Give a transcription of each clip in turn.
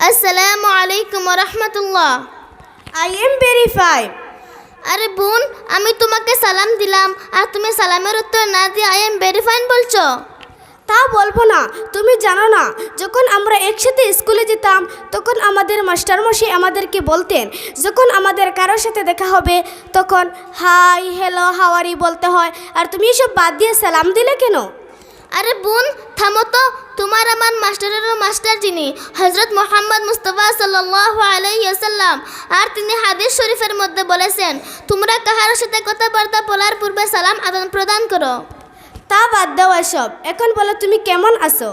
আসসালামু আলাইকুম রহমতুল্লাহ আই এম ভেরি ফাইন আরে বোন আমি তোমাকে সালাম দিলাম আর তুমি সালামের উত্তর না দিয়ে আই এম ভেরি ফাইন বলছো? তা বলব না তুমি জানো না যখন আমরা একসাথে স্কুলে যেতাম তখন আমাদের মাস্টারমশাই আমাদেরকে বলতেন যখন আমাদের কারোর সাথে দেখা হবে তখন হাই হ্যালো হাওয়ারি বলতে হয় আর তুমি এসব বাদ দিয়ে সালাম দিলে কেন? আরে বোন থামো তো। তোমার আমার মাস্টারেরও মাস্টার যিনি হজরত মোহাম্মদ মুস্তফা সাল্লাহ আলাইসাল্লাম আর তিনি হাদিস শরীফের মধ্যে বলেছেন তোমরা কাহার সাথে কথাবার্তা বলার পূর্বে সালাম আদান প্রদান করো। তা বাদ দাও এসব। এখন বলো তুমি কেমন আছো?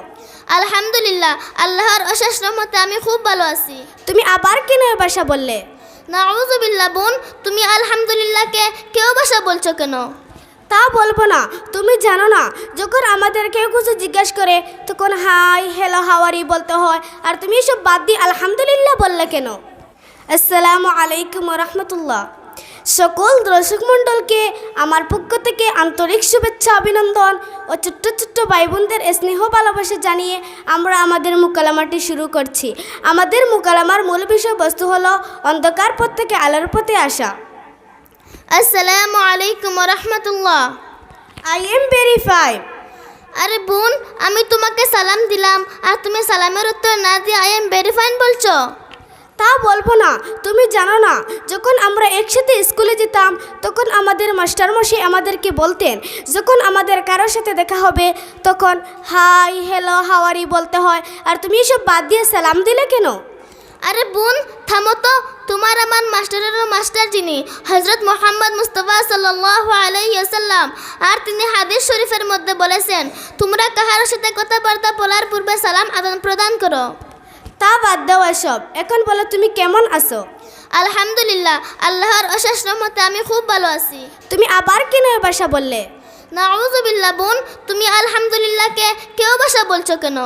আলহামদুলিল্লাহ আল্লাহর অশেষ রহমতে আমি খুব ভালো আছি। তুমি আবার কেন ভাষা বললে? নাউজুবিল্লাহ বোন তুমি আলহামদুলিল্লাহকে কেউ ভাষা বলছো কেন? তা বলব না। তুমি জানো না, যখন আমাদের কেউ কিছু জিজ্ঞেস করে, তখন হাই হ্যালো হাওয়ারি বলতে হয়। আর তুমি এসব বাদ দিয়ে আলহামদুলিল্লাহ বললে কেন? আসসালামু আলাইকুম রহমতুল্লাহ। সকল দর্শক মণ্ডলকে আমার পক্ষ থেকে আন্তরিক শুভেচ্ছা, অভিনন্দন ও ছোট্ট ছোট্ট ভাই বোনদের স্নেহ, ভালোবাসা জানিয়ে আমরা আমাদের মোকালামাটি শুরু করছি। আমাদের মোকালামার মূল বিষয়বস্তু হলো অন্ধকার পথ থেকে আলোর পথে আসা। আসসালামু আলাইকুম রহমতুল্লাহ আই এম ভেরি ফাইন আরে বোন আমি তোমাকে সালাম দিলাম আর তুমি সালামের উত্তর না দিয়ে আই এম ভেরি ফাইন বলছো? তা বলব না তুমি জানো না যখন আমরা একসাথে স্কুলে যেতাম তখন আমাদের মাস্টারমশাই আমাদেরকে বলতেন যখন আমাদের কারোর সাথে দেখা হবে তখন হাই হ্যালো হাওয়ারি বলতে হয় আর তুমি এসব বাদ দিয়ে সালাম দিলে কেন? আরে বোন থামো তো। তোমার আমার মাস্টারেরও মাস্টার যিনি হজরত মোহাম্মদ মুস্তফা সাল্লাহ আলাইসাল্লাম আর তিনি হাদিস শরীফের মধ্যে বলেছেন তোমরা কাহার সাথে কথাবার্তা বলার পূর্বে সালাম আদান প্রদান করো। তা বাদ দাও এসব। এখন বলো তুমি কেমন আছো? আলহামদুলিল্লাহ আল্লাহর অশেষ রহমতে আমি খুব ভালো আছি। তুমি আবার কেন ভাষা বললে? নাউজুবিল্লাহ বোন তুমি আলহামদুলিল্লাহকে কেউ ভাষা বলছো কেন?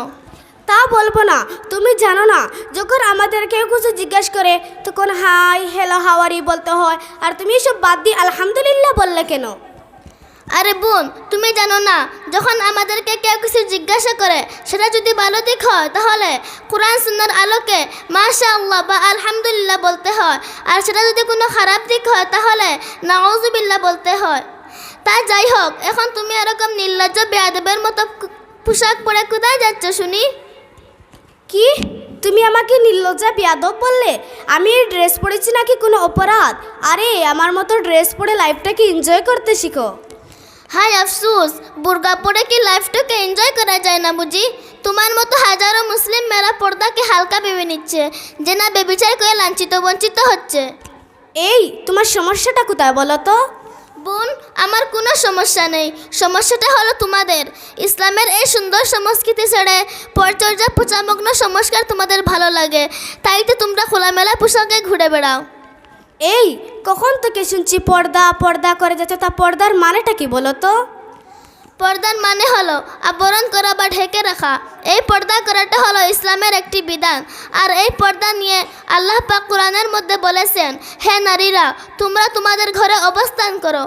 তা বলব না। তুমি জানো না, যখন আমাদের কেউ কিছু জিজ্ঞেস করে, তখন হাই হ্যালো হাওয়ারি বলতে হয়। আর তুমি এসব বাদ দিয়ে আলহামদুলিল্লাহ বললে কেন? আরে বোন, তুমি জানো না, যখন আমাদেরকে কেউ কিছু জিজ্ঞাসা করে, সেটা যদি ভালো দিক হয়, তাহলে কোরআন সুন্নার আলোকে মাশা আল্লাহ বা আলহামদুলিল্লাহ বলতে হয়। আর সেটা যদি কোনো খারাপ দিক হয়, তাহলে নাউজুবিল্লাহ বলতে হয়। তা যাই হোক, এখন তুমি এরকম নির্লজ্জ বেয়াদবের মতো পোশাক পরে কোথায় যাচ্ছ শুনি? কি? তুমি আমাকে নির্লজ্জা বিয়াদব বললে? আমি এই ড্রেস পরেছি নাকি কোনো অপরাধ? আরে আমার মতো ড্রেস পরে লাইফটাকে এনজয় করতে শিখো। হাই আফসুস বুর্গা পরে কি লাইফটাকে এনজয় করা যায় না বুঝি? তোমার মতো হাজারো মুসলিম মেয়েরা পর্দাকে হালকা ভেবে নিচ্ছে যে না বেবিচার করে লাঞ্ছিত বঞ্চিত হচ্ছে। এই তোমার সমস্যাটা কোথায় বলো তো? বোন, আমার কোনো সমস্যা নেই। সমস্যাটা হলো তোমাদের। ইসলামের এই সুন্দর সংস্কৃতি ছেড়ে পরিচর্যা, পূজামগ্ন সংস্কার তোমাদের ভালো লাগে। তাই তো তোমরা খোলামেলা পোশাকে ঘুরে বেড়াও। এই, কখন থেকে শুনছি পর্দা পর্দা করে যাচ্ছে তা পর্দার মানেটা কি বলো তো? পর্দার মানে হলো আবরণ করা বা ঢেকে রাখা। এই পর্দা করাটা হলো ইসলামের একটি বিধান। আর এই পর্দা নিয়ে আল্লাহ পাক কোরআনের মধ্যে বলেছেন, হে নারীরা, তোমরা তোমাদের ঘরে অবস্থান করো।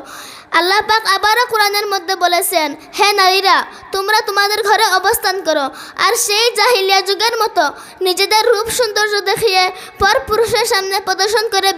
আল্লাহ পাক আবারও কোরআনের মধ্যে বলেছেন, হে নারীরা, তোমরা তোমাদের ঘরে অবস্থান করো। আর সেই জাহিলিয়া যুগের মতো নিজেদের রূপ সৌন্দর্য দেখিয়ে পর পুরুষের সামনে প্রদর্শন করে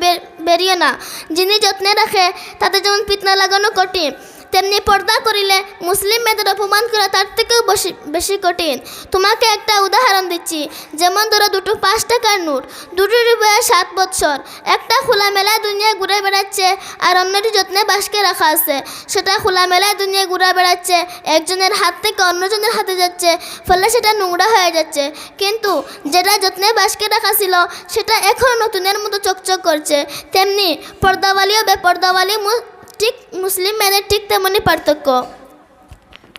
বেরিয়ে না। যিনি যত্নে রাখে, তাতে যেমন পিতনা লাগানো কঠিন তেমনি পর্দা করিলে মুসলিম মেয়েদের অপমান করা তার থেকেও বেশি বেশি কঠিন। তোমাকে একটা উদাহরণ দিচ্ছি। যেমন ধরো দুটো পাঁচ টাকার নোট দুটোর বয়স সাত বছর। একটা খোলামেলায় দুনিয়া ঘুরে বেড়াচ্ছে আর অন্যটি যত্নে বাসকে রাখা আছে। সেটা খোলামেলায় দুনিয়া ঘুরে বেড়াচ্ছে, একজনের হাত থেকে অন্যজনের হাতে যাচ্ছে, ফলে সেটা নোংরা হয়ে যাচ্ছে। কিন্তু যেটা যত্নে বাসকে রাখা ছিল, সেটা এখন নতুনের মতো চকচক করছে। তেমনি পর্দাওয়ালি ও বেপর্দাওয়ালি ঠিক মুসলিম মেয়েদের ঠিক তেমনই পার্থক্য।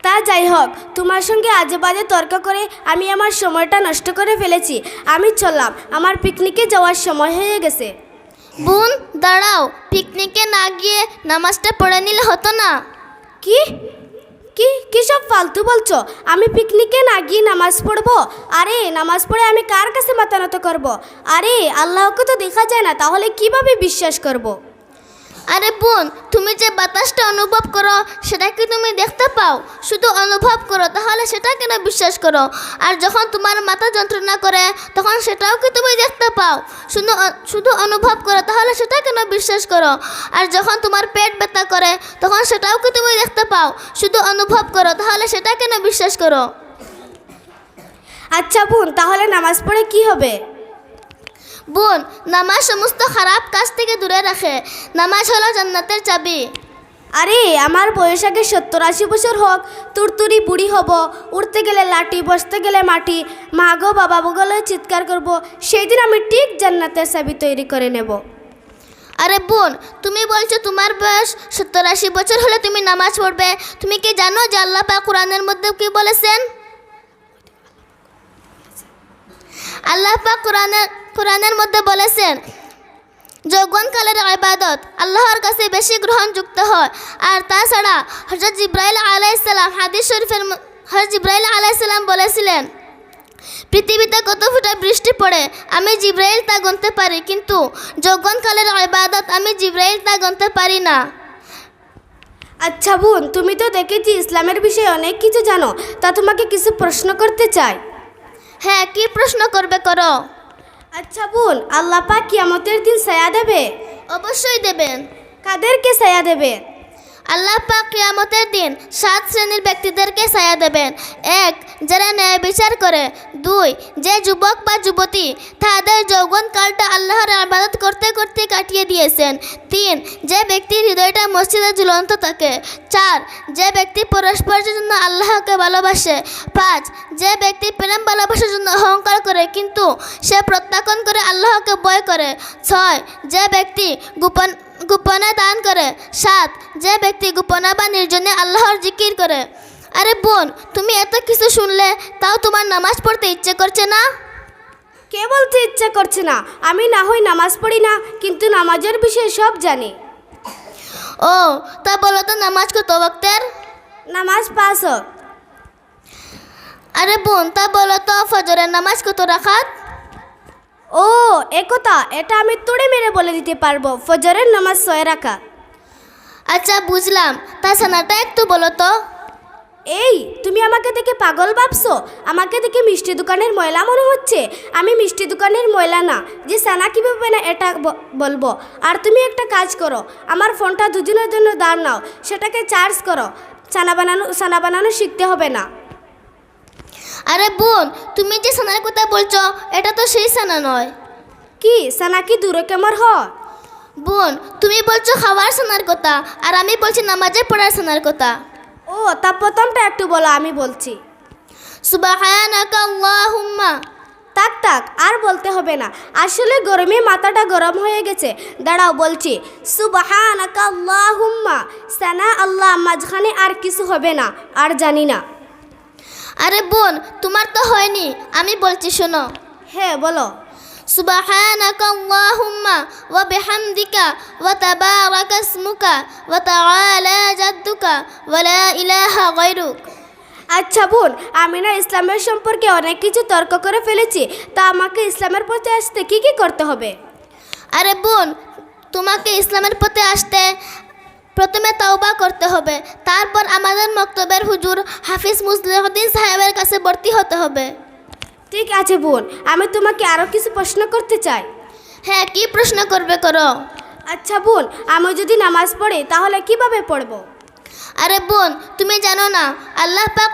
তা যাই হোক তোমার সঙ্গে আজে বাজে তর্ক করে আমি আমার সময়টা নষ্ট করে ফেলেছি। আমি চললাম আমার পিকনিকে যাওয়ার সময় হয়ে গেছে। বোন দাঁড়াও পিকনিকে না গিয়ে নামাজটা পড়ে নিলে হতো না। কি? কি? কি সব ফালতু বলছো? আমি পিকনিকে না গিয়ে নামাজ পড়ব? আরে নামাজ পড়ে আমি কার কাছে মাথা নত করব? আরে আল্লাহকে তো দেখা যায় না তাহলে কীভাবে বিশ্বাস করব। আরে বোন, তুমি যে বাতাসটা অনুভব করো, সেটা কি তুমি দেখতে পাও? শুধু অনুভব করো, তাহলে সেটা কেন বিশ্বাস করো? আর যখন তোমার মাথা যন্ত্রণা করে, তখন সেটাও কি তুমি দেখতে পাও? শুধু শুধু অনুভব করো, তাহলে সেটা কেন বিশ্বাস করো? আর যখন তোমার পেট ব্যথা করে, তখন সেটাও কি তুমি দেখতে পাও? শুধু অনুভব করো, তাহলে সেটা কেন বিশ্বাস করো? আচ্ছা বোন, তাহলে নামাজ পড়ে কি হবে? বোন নামাজ সমস্ত খারাপ কাজ থেকে দূরে রাখে। নামাজ হলো জান্নাতের চাবি। আরে আমার বয়স আগে সত্তর আশি বছর হোক তুরতুরি বুড়ি হব উঠতে গেলে লাঠি বসতে গেলে মাটি মা গো বাবা বগলে চিৎকার করব সেই দিন আমি ঠিক জান্নাতের চাবি তৈরি করে নেব। আরে বোন তুমি বলছো তোমার বয়স সত্তর আশি বছর হলে তুমি নামাজ পড়বে। তুমি কি জানো যে আল্লাহ পাক কোরআনের মধ্যে কি বলেছেন? আল্লাহ পাক কোরআনের কোরআনের মধ্যে বলেছেন যৌবনকালের ইবাদত আল্লাহর কাছে বেশি গ্রহণযুক্ত হয়। আর তাছাড়া হজরত জিব্রাইল আলাইসাল্লাম হাদিস শরীফের হজরত জিব্রাইল আলাইসাল্লাম বলেছিলেন পৃথিবীতে কত ফুটা বৃষ্টি পড়ে আমি জিব্রাইল তা গুনতে পারি কিন্তু যৌবনকালের ইবাদত আমি জিব্রাইল তা গুনতে পারি না। আচ্ছা বোন তুমি তো দেখেছি ইসলামের বিষয়ে অনেক কিছু জানো তা তোমাকে কিছু প্রশ্ন করতে চাই। হ্যাঁ কি প্রশ্ন করবে করো? আচ্ছা বোন আল্লাহ পাক কিয়ামতের দিন সায়া দেবে। অবশ্যই দেবেন। কাদেরকে সায়া দেবে? আল্লাহ পাক কিয়ামতের দিন সাত শ্রেণির ব্যক্তিদেরকে ছায়া দেবেন। এক, যারা ন্যায় বিচার করে। দুই, যে যুবক বা যুবতী তাদের যৌবনকালটা আল্লাহর আবাদত করতে করতে কাটিয়ে দিয়েছেন। তিন, যে ব্যক্তির হৃদয়টা মসজিদে ঝুলন্ত থাকে। চার, যে ব্যক্তি পরস্পরের জন্য আল্লাহকে ভালোবাসে। পাঁচ, যে ব্যক্তি প্রেম ভালোবাসার জন্য অহংকার করে কিন্তু সে প্রত্যাখ্যান করে আল্লাহকে ভয় করে। ছয়, যে ব্যক্তি গোপন গোপনে দান করে। সাত যে ব্যক্তি গোপনে বা নির্জনে আল্লাহর জিকির করে। আরে বোন তুমি এত কিছু শুনলে তাও তোমার নামাজ পড়তে ইচ্ছে করছে না? কে বলতে ইচ্ছা করছে না? আমি না হয় নামাজ পড়ি না কিন্তু নামাজের বিষয়ে সব জানি। ও তা বলো তো নামাজ কত বক্তের নামাজ হোক আরে বোন তা বলো তো ফজরের নামাজ কত রাখাত? একথা এটা আমি তুড়ে মেরে বলে দিতে পারব। ফজরের নামাজ ছয় রাখা আচ্ছা বুঝলাম। তা সানাটা একটু বলো তো। এই তুমি আমাকে দেখে পাগল ভাবছ? আমাকে দেখে মিষ্টি দোকানের ময়লা মনে হচ্ছে। আমি মিষ্টি দোকানের ময়লা না যে সানা কীভাবে না এটা বলব? আর তুমি একটা কাজ করো আমার ফোনটা দুদিনের জন্য দাঁড় নাও সেটাকে চার্জ করো। সানা বানানো সানা বানানো শিখতে হবে না। আরে বোন তুমি যে সানার কথা বলছো এটা তো সেই সানা নয়। কি সানা কি দূরে কেমর হ? বোন তুমি বলছো খাওয়ার সানার কথা আর আমি বলছি নামাজে পড়ার সানার কথা। ও তা প্রথমটা একটু বলো আমি বলছি। সুবাহানাকা আল্লাহুম্মা। তাক তাক আর বলতে হবে না। আসলে গরমে মাথাটা গরম হয়ে গেছে। দাঁড়াও বলছি। সুবাহানাকা আল্লাহুম্মা। সানা আল্লাহ মাঝখানে আর কিছু হবে না আর জানি না। আরে বোন তোমার তো হয়নি আমি বলছি শোনো। হ্যাঁ বলো। সুবাহানাকা আল্লাহুম্মা ওয়া বিহামদিকা ওয়া তাবারাকা ইসমুকা ওয়া তাআলা জাদ্দুকা ওয়া লা ইলাহা গায়রুক। আচ্ছা বোন আমি না ইসলামের সম্পর্কে অনেক কিছু তর্ক করে ফেলেছি তা আমাকে ইসলামের পথে আসতে কি কি করতে হবে? আরে বোন তোমাকে ইসলামের পথে আসতে প্রথমে তাওবা করতে হবে তারপর আমাদের মক্তবের হুজুর হাফিজ মুসলিহদ্দিন সাহেবের কাছে ভর্তি হতে হবে। ঠিক আছে বোন আমি তোমাকে আরও কিছু প্রশ্ন করতে চাই। হ্যাঁ কি প্রশ্ন করবে করো? আচ্ছা বোন আমি যদি নামাজ পড়ে তাহলে কীভাবে পড়ব? আরে বোন তুমি জানো না আল্লাহ পাক